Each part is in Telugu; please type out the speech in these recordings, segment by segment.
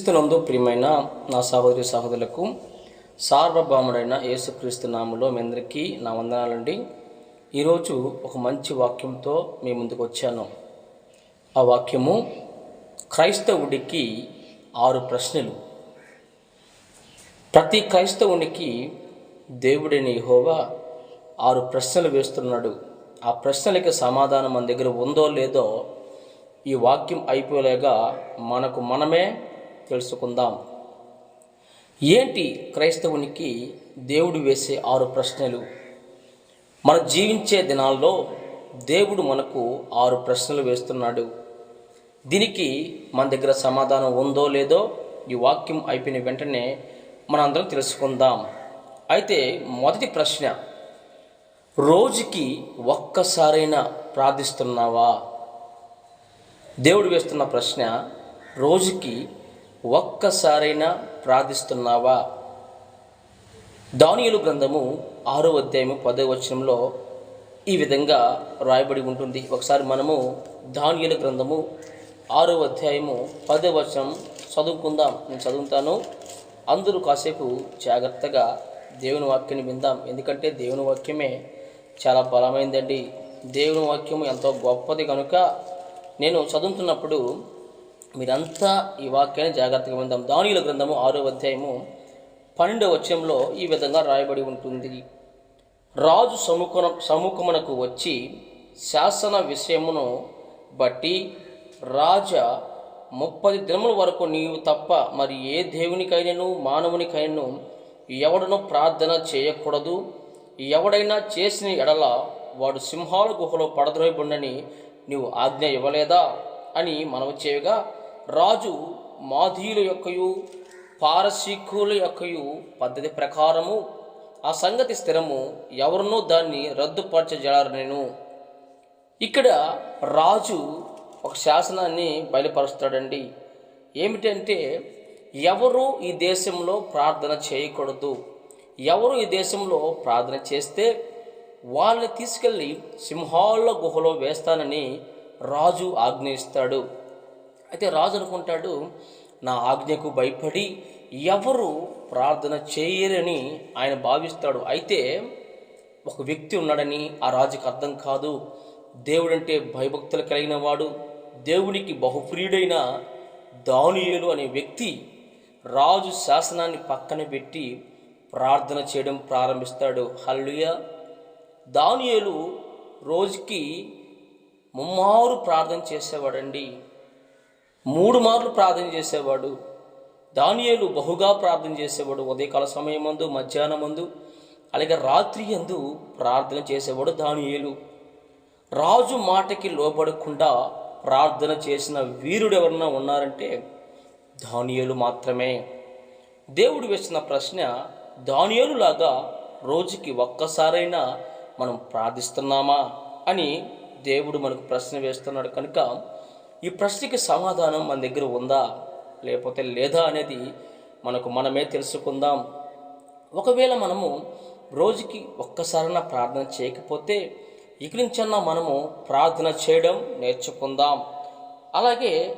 క్రీస్తునందు ప్రియమైన నా సహోదరి సహోదరులకు సార్వభౌముడైన యేసుక్రీస్తు నామంలో మీ అందరికీ నా వందనాలండి. ఈరోజు ఒక మంచి వాక్యంతో మీ ముందుకు వచ్చాను. ఆ వాక్యము క్రైస్తవుడికి ఆరు ప్రశ్నలు. ప్రతి క్రైస్తవునికి దేవుడిని హోవా ఆరు ప్రశ్నలు వేస్తున్నాడు. ఆ ప్రశ్నలకి సమాధానం మన దగ్గర ఉందో లేదో ఈ వాక్యం అయిపోలేగా మనకు మనమే తెలుసుకుందాం. ఏంటి క్రైస్తవునికి దేవుడు వేసే ఆరు ప్రశ్నలు? మన జీవించే దినాల్లో దేవుడు మనకు ఆరు ప్రశ్నలు వేస్తున్నాడు. దీనికి మన దగ్గర సమాధానం ఉందో లేదో ఈ వాక్యం అయిపోయిన వెంటనే మనందరం తెలుసుకుందాం. అయితే మొదటి ప్రశ్న రోజుకి ఒక్కసారైనా ప్రార్థిస్తున్నావా? దేవుడు వేస్తున్న ప్రశ్న రోజుకి ఒక్కసారైనా ప్రార్థిస్తున్నావా? దానియులు గ్రంథము ఆరో అధ్యాయము పదో వచనంలో ఈ విధంగా రాయబడి ఉంటుంది. ఒకసారి మనము దానియుల గ్రంథము ఆరో అధ్యాయము పదో వచనం చదువుకుందాం. నేను చదువుతాను. అందరూ కాసేపు జాగ్రత్తగా దేవుని వాక్యాన్ని విందాం. ఎందుకంటే దేవుని వాక్యమే చాలా బలమైందండి. దేవుని వాక్యము ఎంతో గొప్పది కనుక నేను చదువుతున్నప్పుడు మీరంతా ఈ వాక్యాన్ని జాగ్రత్తగా విందాం. దానియుల గ్రంథము ఆరో అధ్యాయము పన్నెండవ వచ్చంలో ఈ విధంగా రాయబడి ఉంటుంది. రాజు సముఖన సముఖమునకు వచ్చి శాసన విషయమును బట్టి రాజా ముప్పది దినముల వరకు నీవు తప్ప మరి ఏ దేవునికైనను మానవునికైనను ఎవడను ప్రార్థన చేయకూడదు. ఎవడైనా చేసిన ఎడల వాడు సింహాల గుహలో పడద్రోయబుండని నీవు ఆజ్ఞ ఇవ్వలేదా? అని మనవి చేయగా రాజు మాధీయుల యొక్కయు పారసీకుల యొక్కయు పద్ధతి ప్రకారము ఆ సంగతి స్థిరము ఎవరినూ దాన్ని రద్దుపరచజారు నేను ఇక్కడ రాజు ఒక శాసనాన్ని బయలుపరుస్తాడండి. ఏమిటంటే ఎవరు ఈ దేశంలో ప్రార్థన చేయకూడదు? ఎవరు ఈ దేశంలో ప్రార్థన చేస్తే వాళ్ళని తీసుకెళ్ళి సింహాల గుహలో వేస్తానని రాజు ఆజ్ఞయిస్తాడు. అయితే రాజు అనుకుంటాడు నా ఆజ్ఞకు భయపడి ఎవరు ప్రార్థన చేయరని ఆయన భావిస్తాడు. అయితే ఒక వ్యక్తి ఉన్నాడని ఆ రాజుకు అర్థం కాదు. దేవుడంటే భయభక్తులు కలిగిన వాడు దేవునికి బహుప్రియుడైన దానియేలు అనే వ్యక్తి రాజు శాసనాన్ని పక్కన పెట్టి ప్రార్థన చేయడం ప్రారంభిస్తాడు. హల్లుయ దానియేలు రోజుకి ముమ్మారు ప్రార్థన చేసేవాడండి. మూడు మార్లు ప్రార్థన చేసేవాడు. దానియేలు బహుగా ప్రార్థన చేసేవాడు. ఉదయకాల సమయమందు మధ్యాహ్నం మందు అలాగే రాత్రి అందు ప్రార్థన చేసేవాడు దానియేలు. రాజు మాటకి లోబడకుండా ప్రార్థన చేసిన వీరుడు ఎవరన్నా ఉన్నారంటే దానియేలు మాత్రమే. దేవుడు వేసిన ప్రశ్న దానియేలులాగా రోజుకి ఒక్కసారైనా మనం ప్రార్థిస్తున్నామా అని దేవుడు మనకు ప్రశ్న వేస్తున్నాడు. కనుక ఈ ప్రశ్నకి సమాధానం మన దగ్గర ఉందా? లేకపోతే లేదా అనేది మనకు మనమే తెలుసుకుందాం. ఒకవేళ మనము రోజుకి ఒక్కసారైనా ప్రార్థన చేయకపోతే ఇకనుంచన్నా మనము ప్రార్థన చేయడం నేర్చుకుందాం. అలాగే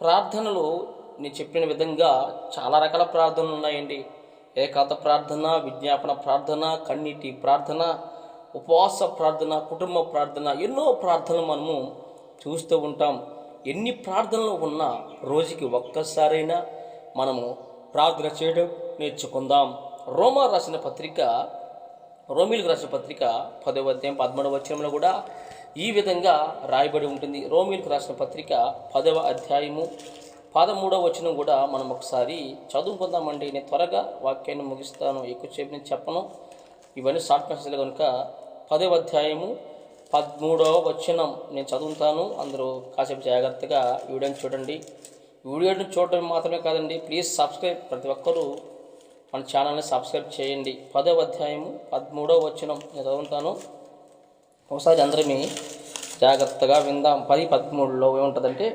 ప్రార్థనలు నేను చెప్పిన విధంగా చాలా రకాల ప్రార్థనలు ఉన్నాయండి. ఏకాంత ప్రార్థన విజ్ఞాపన ప్రార్థన కన్నీటి ప్రార్థన ఉపవాస ప్రార్థన కుటుంబ ప్రార్థన ఎన్నో ప్రార్థనలు మనము చూస్తూ ఉంటాం. ఎన్ని ప్రార్థనలు ఉన్నా రోజుకి ఒక్కసారైనా మనము ప్రార్థన చేయడం నేర్చుకుందాం. రోమా రాసిన పత్రిక రోమిలకు రాసిన పత్రిక పదవ అధ్యాయం పదమూడవ వచనంలో కూడా ఈ విధంగా రాయబడి ఉంటుంది. రోమిలకు రాసిన పత్రిక పదవ అధ్యాయము పదమూడవ వచనం కూడా మనం ఒకసారి చదువుకుందామండి. నేను త్వరగా వాక్యాన్ని ముగిస్తాను. ఎక్కువసేపు నేను చెప్పను. ఇవన్నీ షార్ట్ మెసేజ్లు కనుక పదవ అధ్యాయము పదమూడవ వచనం నేను చదువుతాను. అందరూ కాసేపు జాగ్రత్తగా వీడియోని చూడండి. వీడియోని చూడడం మాత్రమే కాదండి ప్లీజ్ సబ్స్క్రైబ్ ప్రతి ఒక్కరూ మన ఛానల్ని సబ్స్క్రైబ్ చేయండి. పదవ అధ్యాయము పదమూడవ వచనం నేను చదువుతాను. ఒకసారి అందరినీ జాగ్రత్తగా విందాం. పది పదమూడులో ఏముంటుందంటే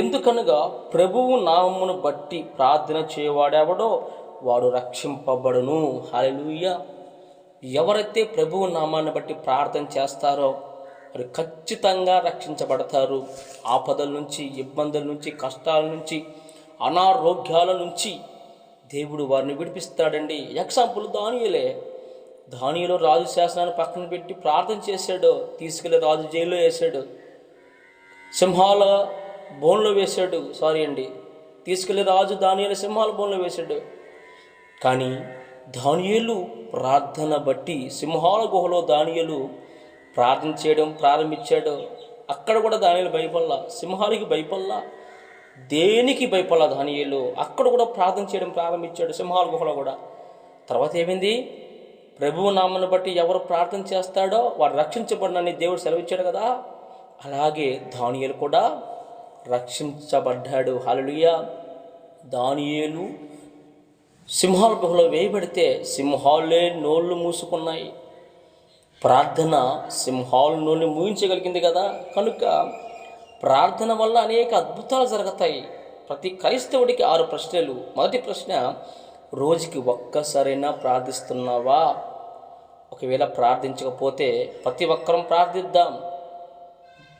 ఎందుకనగా ప్రభువు నామమును బట్టి ప్రార్థన చేయవాడెవడో వాడు రక్షింపబడును. హాలెలూయ ఎవరైతే ప్రభువు నామాన్ని బట్టి ప్రార్థన చేస్తారో వారు ఖచ్చితంగా రక్షించబడతారు. ఆపదల నుంచి ఇబ్బందుల నుంచి కష్టాల నుంచి అనారోగ్యాల నుంచి దేవుడు వారిని విడిపిస్తాడండి. ఎగ్జాంపుల్ దానియలే. దానియలో రాజు శాసనాన్ని పక్కన పెట్టి ప్రార్థన చేశాడు. తీసుకెళ్ళి రాజు జైల్లో వేశాడు. సింహాల బోన్లో వేశాడు. సారీ అండి. తీసుకెళ్ళి రాజు దానియలు సింహాల బోన్లో వేశాడు. కానీ దానియేలు ప్రార్థన బట్టి సింహాల గుహలో దానియలు ప్రార్థన చేయడం ప్రారంభించాడు. అక్కడ కూడా దానియలు భయపడలా సింహాలకి భయపడలా దేనికి భయపడలా దానియేలు అక్కడ కూడా ప్రార్థన చేయడం ప్రారంభించాడు సింహాల గుహలో కూడా. తర్వాత ఏమైంది? ప్రభువు నామను బట్టి ఎవరు ప్రార్థన చేస్తాడో వాడు రక్షించబడినని దేవుడు సెలవిచ్చాడు కదా. అలాగే దానియేలు కూడా రక్షించబడ్డాడు. హల్లెలూయా. దానియేలు సింహాల గుహలో వేయబడితే సింహాలే నోళ్ళు మూసుకున్నాయి. ప్రార్థన సింహాలు నోళ్ళు మూయించగలిగింది కదా? కనుక ప్రార్థన వల్ల అనేక అద్భుతాలు జరుగుతాయి. ప్రతి క్రైస్తవుడికి ఆరు ప్రశ్నలు. మొదటి ప్రశ్న రోజుకి ఒక్కసారైనా ప్రార్థిస్తున్నావా? ఒకవేళ ప్రార్థించకపోతే ప్రతి ఒక్కరం ప్రార్థిద్దాం.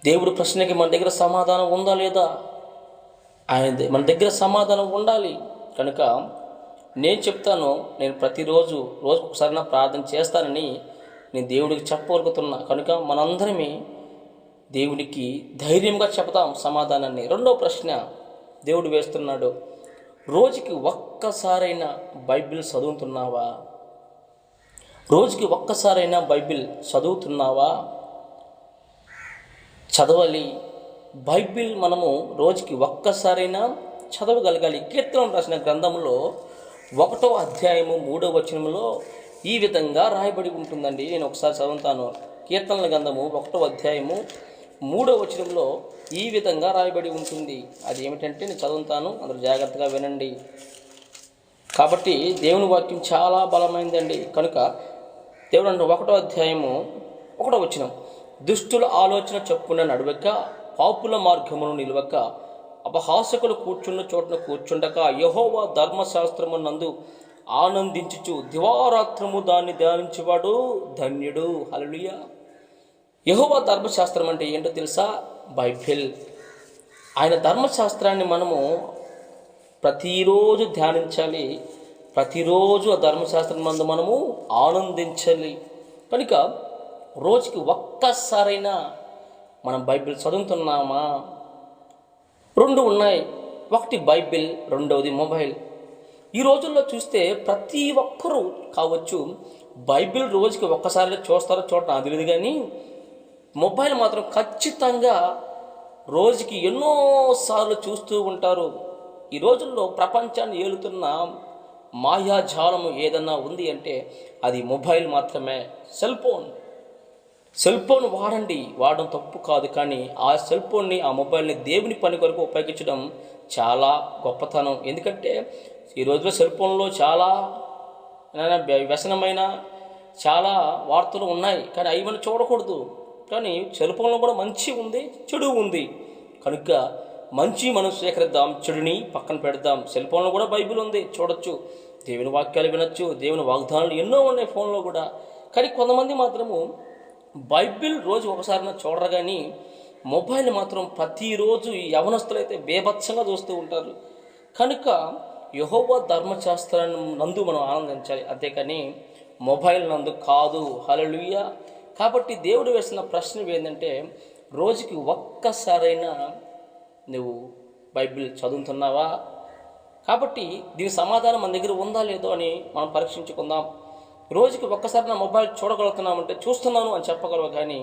దేవుడి ప్రశ్నకి మన దగ్గర సమాధానం ఉందా లేదా? ఆయన మన దగ్గర సమాధానం ఉండాలి. కనుక నేను చెప్తాను నేను ప్రతిరోజు రోజు ఒకసారి ప్రార్థన చేస్తానని నేను దేవుడికి చెప్పగలుగుతున్నా. కనుక మనందరమే దేవుడికి ధైర్యంగా చెప్తాం సమాధానాన్ని. రెండో ప్రశ్న దేవుడు వేస్తున్నాడు రోజుకి ఒక్కసారైనా బైబిల్ చదువుతున్నావా? రోజుకి ఒక్కసారైనా బైబిల్ చదువుతున్నావా? చదవాలి. బైబిల్ మనము రోజుకి ఒక్కసారైనా చదవగలగాలి. కీర్తనం రాసిన గ్రంథంలో ఒకటో అధ్యాయము మూడో వచనంలో ఈ విధంగా రాయబడి ఉంటుందండి. నేను ఒకసారి చదువుతాను. కీర్తనల గంధము ఒకటో అధ్యాయము మూడో వచనంలో ఈ విధంగా రాయబడి ఉంటుంది. అది ఏమిటంటే నేను చదువుతాను. అందరూ జాగ్రత్తగా వినండి. కాబట్టి దేవుని వాక్యం చాలా బలమైందండి. కనుక దేవుడు అంటే ఒకటో అధ్యాయము ఒకటో వచనం. దుష్టుల ఆలోచన చెప్పున నడవక పాపుల మార్గమును నిలవక అపహాసకులు కూర్చున్న చోటున కూర్చుండక యహోవా ధర్మశాస్త్రము నందు ఆనందించుచు దివారాత్రము దాన్ని ధ్యానించేవాడు ధన్యుడు. హలలుయ యహోవా ధర్మశాస్త్రం అంటే ఏంటో తెలుసా? బైబిల్. ఆయన ధర్మశాస్త్రాన్ని మనము ప్రతిరోజు ధ్యానించాలి. ప్రతిరోజు ఆ ధర్మశాస్త్రం మందు మనము ఆనందించాలి. కనుక రోజుకి ఒక్కసారైనా మనం బైబిల్ చదువుతున్నామా? రెండు ఉన్నాయి. ఒకటి బైబిల్ రెండవది మొబైల్. ఈ రోజుల్లో చూస్తే ప్రతి ఒక్కరూ కావచ్చు బైబిల్ రోజుకి ఒక్కసారి చూస్తారో చూడటం అది లేదు కానీ మొబైల్ మాత్రం ఖచ్చితంగా రోజుకి ఎన్నోసార్లు చూస్తూ ఉంటారు. ఈ రోజుల్లో ప్రపంచాన్ని ఏలుతున్న మాయాజాలము ఏదన్నా ఉంది అంటే అది మొబైల్ మాత్రమే. Cell phone. సెల్ ఫోన్ వాడండి వాడడం తప్పు కాదు కానీ ఆ సెల్ ఫోన్ని ఆ మొబైల్ని దేవుని పని కొరకు ఉపయోగించడం చాలా గొప్పతనం. ఎందుకంటే ఈ రోజుల్లో సెల్ ఫోన్లో చాలా వ్యసనమైన చాలా వార్తలు ఉన్నాయి. కానీ అవి మనం చూడకూడదు. కానీ సెల్ ఫోన్లో కూడా మంచి ఉంది చెడు ఉంది. కనుక మంచి మనం స్వీకరిద్దాం చెడుని పక్కన పెడదాం. సెల్ ఫోన్లో కూడా బైబిల్ ఉంది చూడొచ్చు. దేవుని వాక్యాలు వినొచ్చు దేవుని వాగ్దానాలు ఎన్నో ఉన్నాయి ఫోన్లో కూడా. కానీ కొంతమంది మాత్రము బైబిల్ రోజు ఒకసారి చూడరు కానీ మొబైల్ మాత్రం ప్రతిరోజు ఈ యవనస్తులైతే బేభత్సంగా చూస్తూ ఉంటారు. కనుక యహోవ ధర్మశాస్త్రాన్ని నందు మనం ఆనందించాలి. అంతేకాని మొబైల్ నందు కాదు. హలలుయ కాబట్టి దేవుడు వేసిన ప్రశ్న ఏంటంటే రోజుకి ఒక్కసారైనా నువ్వు బైబిల్ చదువుతున్నావా? కాబట్టి దీని సమాధానం మన దగ్గర ఉందా లేదో అని మనం పరీక్షించుకుందాం. రోజుకి ఒక్కసారి నా మొబైల్ చూడగలుగుతున్నామంటే చూస్తున్నాను అని చెప్పగలవు కానీ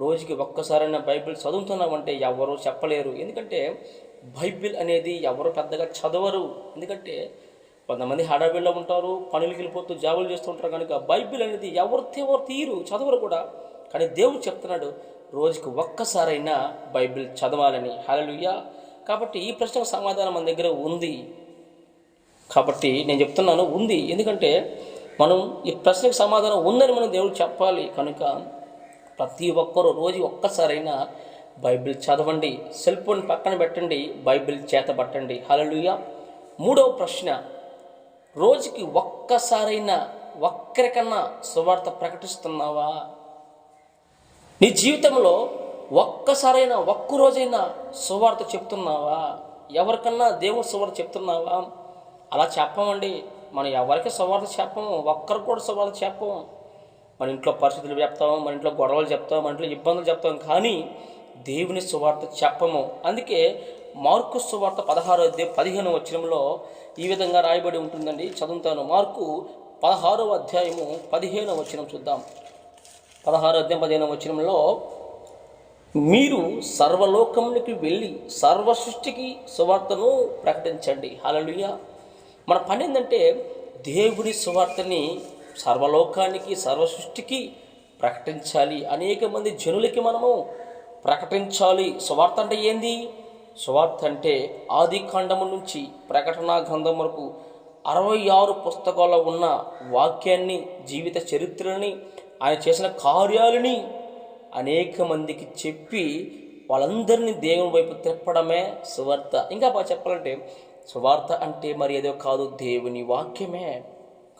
రోజుకి ఒక్కసారైనా బైబిల్ చదువుతున్నామంటే ఎవరు చెప్పలేరు. ఎందుకంటే బైబిల్ అనేది ఎవరు పెద్దగా చదవరు. ఎందుకంటే కొంతమంది హడావిడిలో ఉంటారు పనులకి వెళ్ళిపోతూ జాబులు చేస్తుంటారు కనుక బైబిల్ అనేది ఎవరు ఎవరు తీరు చదవరు కూడా. కానీ దేవుడు చెప్తున్నాడు రోజుకి ఒక్కసారైనా బైబిల్ చదవాలని. హలలుయ్యా కాబట్టి ఈ ప్రశ్నకు సమాధానం మన దగ్గర ఉంది. కాబట్టి నేను చెప్తున్నాను ఉంది. ఎందుకంటే మనం ఈ ప్రశ్నకు సమాధానం ఉందని మనం దేవుడు చెప్పాలి. కనుక ప్రతి ఒక్కరూ రోజు ఒక్కసారైనా బైబిల్ చదవండి. సెల్ ఫోన్ పక్కన పెట్టండి. బైబిల్ చేత పట్టండి. హల్లెలూయా. మూడవ ప్రశ్న. రోజుకి ఒక్కసారైనా ఒక్కరికన్నా సువార్త ప్రకటిస్తున్నావా? నీ జీవితంలో ఒక్కసారైనా ఒక్క రోజైనా సువార్త చెప్తున్నావా? ఎవరికన్నా దేవుడు సువార్త చెప్తున్నావా? అలా చెప్పమండి. మనం ఎవరికి సువార్త చెప్పము ఒక్కరికి కూడా సువార్త చెప్పము మన ఇంట్లో పరిస్థితులు చెప్తాము మన ఇంట్లో గొడవలు చెప్తాము మన ఇంట్లో ఇబ్బందులు చెప్తాం కానీ దేవుని సువార్త చెప్పము. అందుకే మార్కు సువార్త పదహారో అధ్యాయం పదిహేను వచ్చినంలో ఈ విధంగా రాయబడి ఉంటుందండి. చదువుతాను. మార్కు పదహారో అధ్యాయము పదిహేను వచనం చూద్దాం. పదహారో అధ్యాయం పదిహేను వచనంలో మీరు సర్వలోకమునికి వెళ్ళి సర్వ సృష్టికి సువార్తను ప్రకటించండి. హల్లెలూయ. మన పని ఏంటంటే దేవుని సువార్తని సర్వలోకానికి సర్వ సృష్టికి ప్రకటించాలి. అనేక మంది జనులకి మనము ప్రకటించాలి. సువార్త అంటే ఏంది? సువార్త అంటే ఆది కాండము నుంచి ప్రకటనా గ్రంథం వరకు అరవై ఆరు పుస్తకాల్లో ఉన్న వాక్యాన్ని జీవిత చరిత్రని ఆయన చేసిన కార్యాలని అనేక మందికి చెప్పి వాళ్ళందరినీ దేవుని వైపు తిప్పడమే సువార్త. ఇంకా బాగా చెప్పాలంటే సువార్త అంటే మరి ఏదో కాదు దేవుని వాక్యమే.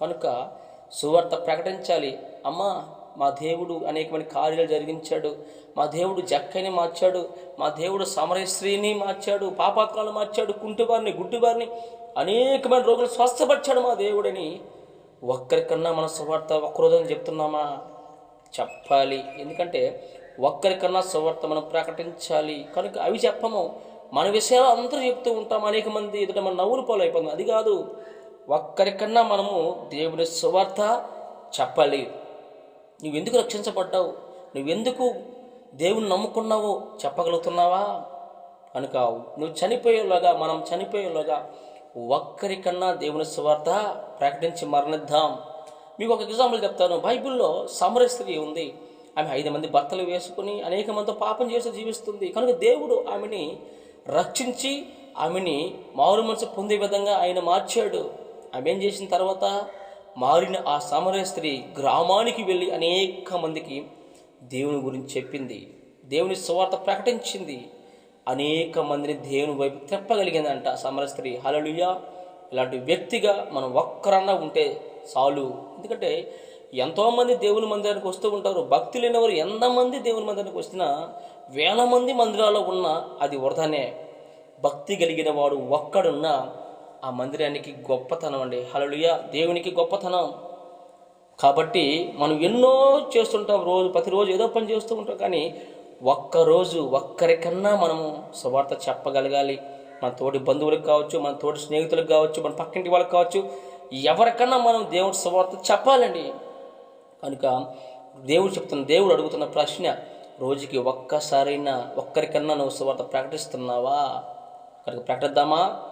కనుక సువార్త ప్రకటించాలి. అమ్మా మా దేవుడు అనేకమైన కార్యాలు జరిగించాడు. మా దేవుడు జక్కని మార్చాడు. మా దేవుడు సమరశ్రీని మార్చాడు. పాపాత్మలు మార్చాడు. కుంటివారిని గుడ్డివారిని అనేకమైన రోగులు స్వస్థపరిచాడు మా దేవుడని ఒక్కరికన్నా మన సువార్త ఒక్కరోజని చెప్తున్నామా? చెప్పాలి. ఎందుకంటే ఒక్కరికన్నా సువార్త మనం ప్రకటించాలి. కనుక అవి చెప్పము. మన విషయాలు అందరూ చెప్తూ ఉంటాం అనేక మంది ఎదుట మన నవ్వులు పాలు అది కాదు ఒక్కరికన్నా మనము దేవుని సువార్త చెప్పాలి నువ్వెందుకు రక్షించబడ్డావు? నువ్వెందుకు దేవుని నమ్ముకున్నావో చెప్పగలుగుతున్నావా? కనుక నువ్వు చనిపోయేలాగా మనం చనిపోయేలాగా ఒక్కరికన్నా దేవుని సువార్త ప్రకటించి మరణిద్దాం. మీకు ఒక ఎగ్జాంపుల్ చెప్తాను. బైబిల్లో సమర స్త్రీ ఉంది. ఆమె ఐదు మంది భర్తలు వేసుకుని అనేక మంది పాపం చేసి జీవిస్తుంది. కనుక దేవుడు ఆమెని రక్షించి ఆమెని మారు మనసు పొందే విధంగా ఆయన మార్చాడు. ఆమె ఏం చేసిన తర్వాత మారిన ఆ సమరయ స్త్రీ గ్రామానికి వెళ్ళి అనేక మందికి దేవుని గురించి చెప్పింది. దేవుని సువార్త ప్రకటించింది. అనేక మందిని దేవుని వైపు తిప్పగలిగిందంట సమర స్త్రీ. హలలుయ ఇలాంటి వ్యక్తిగా మనం ఒక్కరన్నా ఉంటే చాలు. ఎందుకంటే ఎంతోమంది దేవుని మందిరానికి వస్తూ ఉంటారు. భక్తి లేనివారు ఎంతమంది దేవుని మందిరానికి వచ్చినా వేల మంది మందిరాల్లో ఉన్నా అది వృధానే భక్తి కలిగిన వాడు ఒక్కడున్నా ఆ మందిరానికి గొప్పతనం అండి. హలలుయ దేవునికి గొప్పతనం. కాబట్టి మనం ఎన్నో చేస్తుంటాం రోజు ప్రతిరోజు ఏదో పని చేస్తూ ఉంటాం కానీ ఒక్కరోజు ఒక్కరికన్నా మనము సువార్త చెప్పగలగాలి. మన తోటి బంధువులకు కావచ్చు మన తోటి స్నేహితులకు కావచ్చు మన పక్కింటి వాళ్ళకి కావచ్చు ఎవరికన్నా మనం దేవుడి సువార్త చెప్పాలండి. కనుక దేవుడు చెప్తున్న దేవుడు అడుగుతున్న ప్రశ్న రోజుకి ఒక్కసారైనా ఒక్కరికన్నా నువ్వు సువార్త ప్రకటిస్తున్నావా? కనుక ప్రకటిద్దామా?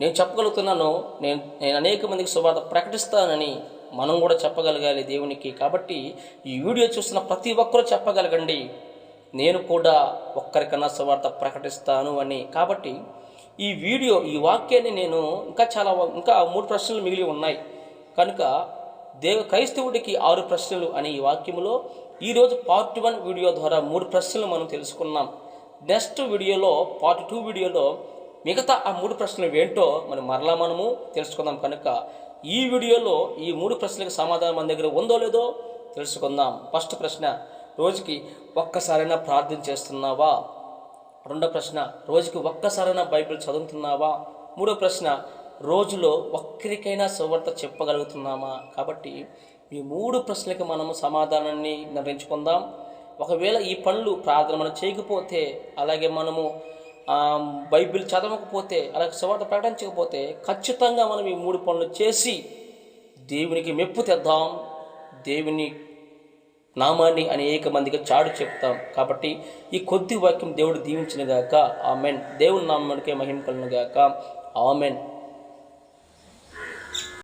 నేను చెప్పగలుగుతున్నాను నేను నేను అనేక మందికి సువార్త ప్రకటిస్తానని మనం కూడా చెప్పగలగాలి దేవునికి. కాబట్టి ఈ వీడియో చూస్తున్న ప్రతి ఒక్కరూ చెప్పగలగండి. నేను కూడా ఒక్కరికన్నా సువార్త ప్రకటిస్తాను అని. కాబట్టి ఈ వీడియో ఈ వాక్యాన్ని నేను ఇంకా చాలా ఇంకా మూడు ప్రశ్నలు మిగిలి ఉన్నాయి. కనుక దేవ క్రైస్తవుడికి ఆరు ప్రశ్నలు అనే ఈ వాక్యములో ఈరోజు పార్ట్ వన్ వీడియో ద్వారా మూడు ప్రశ్నలు మనం తెలుసుకున్నాం. నెక్స్ట్ వీడియోలో పార్ట్ టూ వీడియోలో మిగతా ఆ మూడు ప్రశ్నలు ఏంటో మనం మరలా మనము తెలుసుకుందాం కనుక. ఈ వీడియోలో ఈ మూడు ప్రశ్నలకు సమాధానం మన దగ్గర ఉందో లేదో తెలుసుకుందాం. ఫస్ట్ ప్రశ్న రోజుకి ఒక్కసారైనా ప్రార్థన చేస్తున్నావా? రెండో ప్రశ్న రోజుకి ఒక్కసారైనా బైబిల్ చదువుతున్నావా? మూడో ప్రశ్న రోజులో ఒక్కరికైనా సువార్త చెప్పగలుగుతున్నామా? కాబట్టి ఈ మూడు ప్రశ్నలకు మనము సమాధానాన్ని నిర్ణయించుకుందాం. ఒకవేళ ఈ పనులు ప్రార్థన మనం చేయకపోతే అలాగే మనము బైబిల్ చదవకపోతే అలాగే సువార్త ప్రకటించకపోతే ఖచ్చితంగా మనం ఈ మూడు పనులు చేసి దేవునికి మెప్పు తెద్దాం. దేవుని నామాన్ని అనేక మందికి చాడు చెప్తాం. కాబట్టి ఈ కొద్ది వాక్యం దేవుడు దీవించిన గాక ఆమెన్. దేవుని నామానికే మహిమ కలను గాక. ఆమెన్.